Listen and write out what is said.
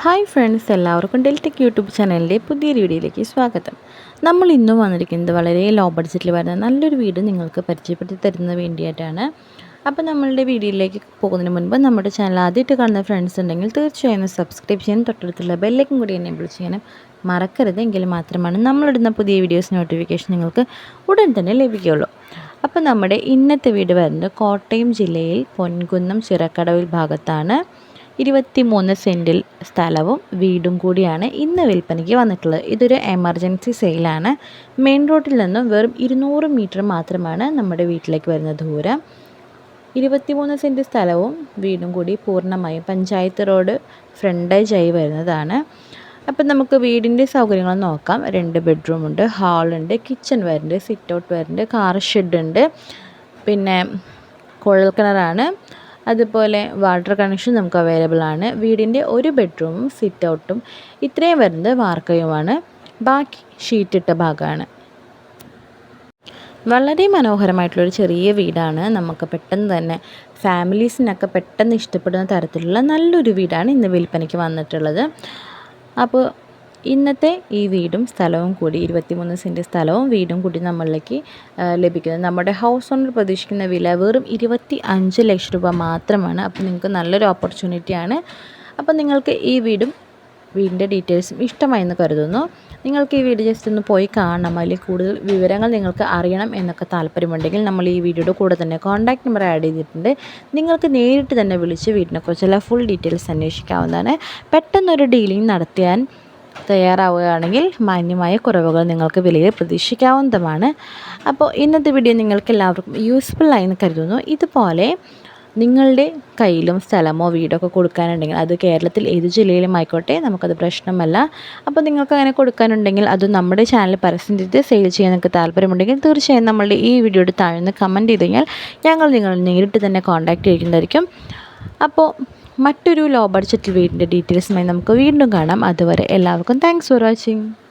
Hi friends എല്ലാവർക്കും Deltech YouTube ചാനലിന്റെ പുതിയൊരു വീഡിയോയിലേക്ക് സ്വാഗതം. നമ്മൾ ഇന്ന് വന്നിരിക്കുന്നത് വളരെ ലോ ബഡ്ജറ്റിൽ വരുന്ന നല്ലൊരു വീട് നിങ്ങൾക്ക് പരിചയപ്പെടുത്തി തരുന്നതിന് വേണ്ടിയിട്ടാണ് അപ്പോൾ നമ്മളുടെ വീഡിയോയിലേക്ക് പോകുന്നതിന് മുൻപ് നമ്മുടെ ചാനൽ ആദ്യമായിട്ട് കാണുന്ന ഫ്രണ്ട്സ് ഉണ്ടെങ്കിൽ തീർച്ചയായും സബ്സ്ക്രൈബ് ചെയ്യാനും തൊട്ടടുത്തുള്ള ബെല്ലേക്കും കൂടി എനേബിൾ ചെയ്യാനും മറക്കരുത്. എങ്കിൽ മാത്രമാണ് നമ്മളിടുന്ന പുതിയ വീഡിയോസ് നോട്ടിഫിക്കേഷൻ നിങ്ങൾക്ക് ഉടൻ തന്നെ ലഭിക്കുകയുള്ളൂ. അപ്പോൾ നമ്മുടെ ഇന്നത്തെ വീട് വരുന്നത് കോട്ടയം ജില്ലയിൽ പൊൻകുന്നം ചിറക്കടവിൽ ഭാഗത്താണ്. ഇരുപത്തിമൂന്ന് സെന്റിൽ സ്ഥലവും വീടും കൂടിയാണ് ഇന്ന് വിൽപ്പനയ്ക്ക് വന്നിട്ടുള്ളത്. ഇതൊരു എമർജൻസി സെയിലാണ് മെയിൻ റോഡിൽ നിന്നും വെറും ഇരുന്നൂറ് മീറ്റർ മാത്രമാണ് നമ്മുടെ വീട്ടിലേക്ക് വരുന്ന ദൂരം. ഇരുപത്തിമൂന്ന് സെന്റ് സ്ഥലവും വീടും കൂടി പൂർണമായും പഞ്ചായത്ത് റോഡ് ഫ്രണ്ടേജായി വരുന്നതാണ്. അപ്പം നമുക്ക് വീടിന്റെ സൗകര്യങ്ങൾ നോക്കാം. രണ്ട് ബെഡ്റൂമുണ്ട് ഹാളുണ്ട് കിച്ചൺ വരുന്നുണ്ട് സിറ്റ് ഔട്ട് വരുന്നുണ്ട് കാർ ഷെഡ് ഉണ്ട് പിന്നെ കുഴൽ കിണറാണ് അതുപോലെ വാട്ടർ കണക്ഷൻ നമുക്ക് അവൈലബിൾ ആണ്. വീടിന്റെ ഒരു ബെഡ്റൂമും സിറ്റ് ഔട്ടും ഇത്രയും വരുന്നത് വാർക്കയുമാണ്. ബാക്കി ഷീറ്റിട്ട ഭാഗമാണ്. വളരെ മനോഹരമായിട്ടുള്ളൊരു ചെറിയ വീടാണ്. നമുക്ക് പെട്ടെന്ന് തന്നെ ഫാമിലീസിനൊക്കെ പെട്ടെന്ന് ഇഷ്ടപ്പെടുന്ന തരത്തിലുള്ള നല്ലൊരു വീടാണ് ഇന്ന് വിൽപ്പനയ്ക്ക് വന്നിട്ടുള്ളത്. അപ്പോൾ ഇന്നത്തെ ഈ വീടും സ്ഥലവും കൂടി ഇരുപത്തിമൂന്ന് സെന്റ് സ്ഥലവും വീടും കൂടി നമ്മളിലേക്ക് ലഭിക്കുന്നത്. നമ്മുടെ ഹൗസ് ഓണർ പ്രതീക്ഷിക്കുന്ന വില വെറും ഇരുപത്തി അഞ്ച് ലക്ഷം രൂപ മാത്രമാണ്. അപ്പോൾ നിങ്ങൾക്ക് നല്ലൊരു ഓപ്പർച്യൂണിറ്റിയാണ് അപ്പോൾ നിങ്ങൾക്ക് ഈ വീടും വീടിന്റെ ഡീറ്റെയിൽസും ഇഷ്ടമായെന്ന് കരുതുന്നു. നിങ്ങൾക്ക് ഈ വീഡിയോ ജസ്റ്റ് ഒന്ന് പോയി കാണണം. അല്ലെങ്കിൽ കൂടുതൽ വിവരങ്ങൾ നിങ്ങൾക്ക് അറിയണം എന്നൊക്കെ താല്പര്യമുണ്ടെങ്കിൽ നമ്മൾ ഈ വീഡിയോയുടെ കൂടെ തന്നെ കോൺടാക്റ്റ് നമ്പർ ആഡ് ചെയ്തിട്ടുണ്ട്. നിങ്ങൾക്ക് നേരിട്ട് തന്നെ വിളിച്ച് വീടിനെക്കുറിച്ചുള്ള ഫുൾ ഡീറ്റെയിൽസ് അന്വേഷിക്കാവുന്നതാണ്. പെട്ടെന്നൊരു ഡീലിംഗ് നടത്തിയാൻ തയ്യാറാവുകയാണെങ്കിൽ മാന്യമായ കുറവുകൾ നിങ്ങൾക്ക് വിലയിൽ പ്രതീക്ഷിക്കാവുന്നതുമാണ്. അപ്പോൾ ഇന്നത്തെ വീഡിയോ നിങ്ങൾക്ക് എല്ലാവർക്കും യൂസ്ഫുൾ എന്ന് കരുതുന്നു. ഇതുപോലെ നിങ്ങളുടെ കയ്യിലും സ്ഥലമോ വീടോ ഒക്കെ കൊടുക്കാനുണ്ടെങ്കിൽ അത് കേരളത്തിൽ ഏത് ജില്ലയിലും ആയിക്കോട്ടെ നമുക്കത് പ്രശ്നമല്ല. അപ്പോൾ നിങ്ങൾക്ക് അങ്ങനെ കൊടുക്കാനുണ്ടെങ്കിൽ അത് നമ്മുടെ ചാനൽ പരസ്യം ചെയ്ത് സെയിൽ ചെയ്യാൻ നിങ്ങൾക്ക് താല്പര്യമുണ്ടെങ്കിൽ തീർച്ചയായും നമ്മളുടെ ഈ വീഡിയോയുടെ താഴ്ന്ന് കമന്റ് ചെയ്ത് കഴിഞ്ഞാൽ ഞങ്ങൾ നിങ്ങൾ നേരിട്ട് തന്നെ കോൺടാക്റ്റ് ചെയ്യുന്നതായിരിക്കും അപ്പോൾ മറ്റൊരു ലോ ബഡ്ജറ്റ് വീടിന്റെ ഡീറ്റെയിൽസുമായി നമുക്ക് വീണ്ടും കാണാം. അതുവരെ എല്ലാവർക്കും താങ്ക്സ് ഫോർ വാച്ചിങ്